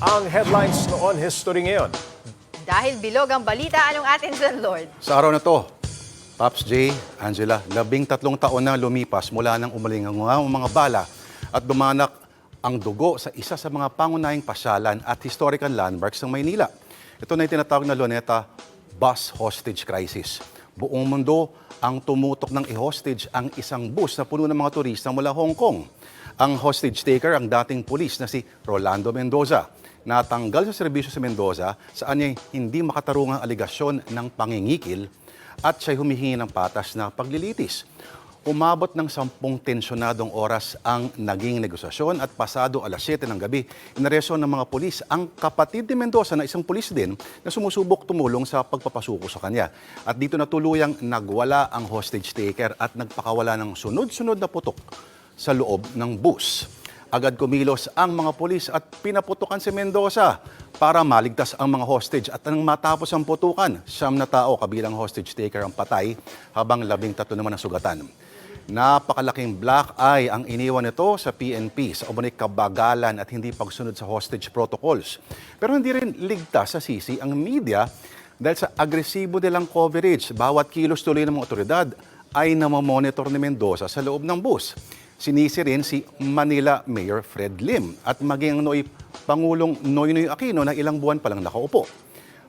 Ang headlines noon, history ngayon. Dahil bilog ang balita, anong atin dyan, Lord? Sa araw na to, Pops J, Angela, labing tatlong taon na lumipas mula nang umaling ang mga, mga bala at dumanak ang dugo sa isa sa mga pangunahing pasyalan at historical landmarks ng Maynila. Ito na yung tinatawag na Luneta Bus Hostage Crisis. Buong mundo ang tumutok ng i-hostage ang isang bus na puno ng mga turista mula Hong Kong. Ang hostage taker ang dating pulis na si Rolando Mendoza. Natanggal sa serbisyo sa Mendoza saan niya hindi makatarungang aligasyon ng pangingikil at siya humihingi ng patas na paglilitis. Umabot ng sampung tensyonadong oras ang naging negosasyon at pasado alas 7 ng gabi, inareso ng mga pulis ang kapatid ni Mendoza na isang pulis din na sumusubok tumulong sa pagpapasuko sa kanya. At dito na tuluyang nagwala ang hostage taker at nagpakawala ng sunod-sunod na putok sa loob ng bus. Agad kumilos ang mga pulis at pinaputukan si Mendoza para maligtas ang mga hostage. At nang matapos ang putukan, siyam na tao kabilang hostage taker ang patay habang labing tatlo naman ang sugatan. Napakalaking black eye ang iniwan nito sa PNP sa umunik kabagalan at hindi pagsunod sa hostage protocols. Pero hindi rin ligtas sa sisi ang media dahil sa agresibo nilang coverage. Bawat kilos tuloy ng mga otoridad ay namamonitor ni Mendoza sa loob ng bus. Sinisi rin si Manila Mayor Fred Lim at maging Noy, Pangulong Noynoy Aquino na ilang buwan pa lang nakaupo.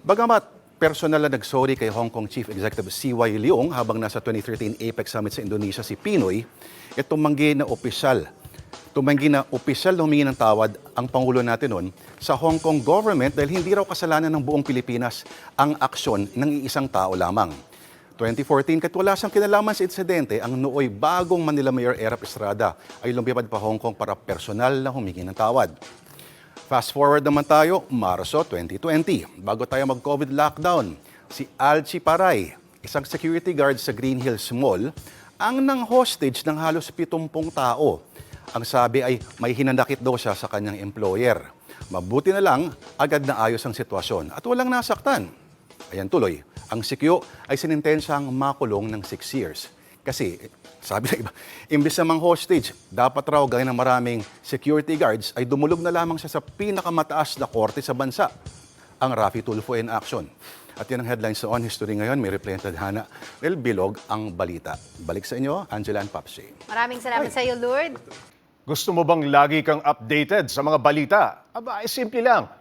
Bagamat personal na nagsorry kay Hong Kong Chief Executive C.Y. Leong habang nasa 2013 APEC Summit sa Indonesia si Pinoy, e tumanggi na opisyal tumanggi na opisyal na humingi ng tawad ang Pangulo natin noon sa Hong Kong government dahil hindi raw kasalanan ng buong Pilipinas ang aksyon ng iisang tao lamang. 2014, kahit wala siyang kinalaman sa insidente, ang nooy bagong Manila Mayor Erap Estrada ay lumipad pa Hong Kong para personal na humingi ng tawad. Fast forward naman tayo, Marso 2020. Bago tayo mag-COVID lockdown, si Alchi Paray, isang security guard sa Green Hills Mall, ang nang hostage ng halos 70 tao. Ang sabi ay may hinanakit daw siya sa kanyang employer. Mabuti na lang, agad na ayos ang sitwasyon at walang nasaktan. Ayan tuloy, ang sikyo ay sinintensyang makulong ng 6 years. Kasi, sabi ng iba, imbis na mang hostage, dapat raw gaya ng maraming security guards ay dumulog na lamang siya sa pinakamataas na korte sa bansa, ang Rafi Tulfo in action. At yan ang headlines sa On History ngayon. May replay ang tadhana. Well, bilog ang balita. Balik sa inyo, Angela and Papsi. Maraming salamat sa iyo, Lord. Gusto mo bang lagi kang updated sa mga balita? Aba, ay simple lang.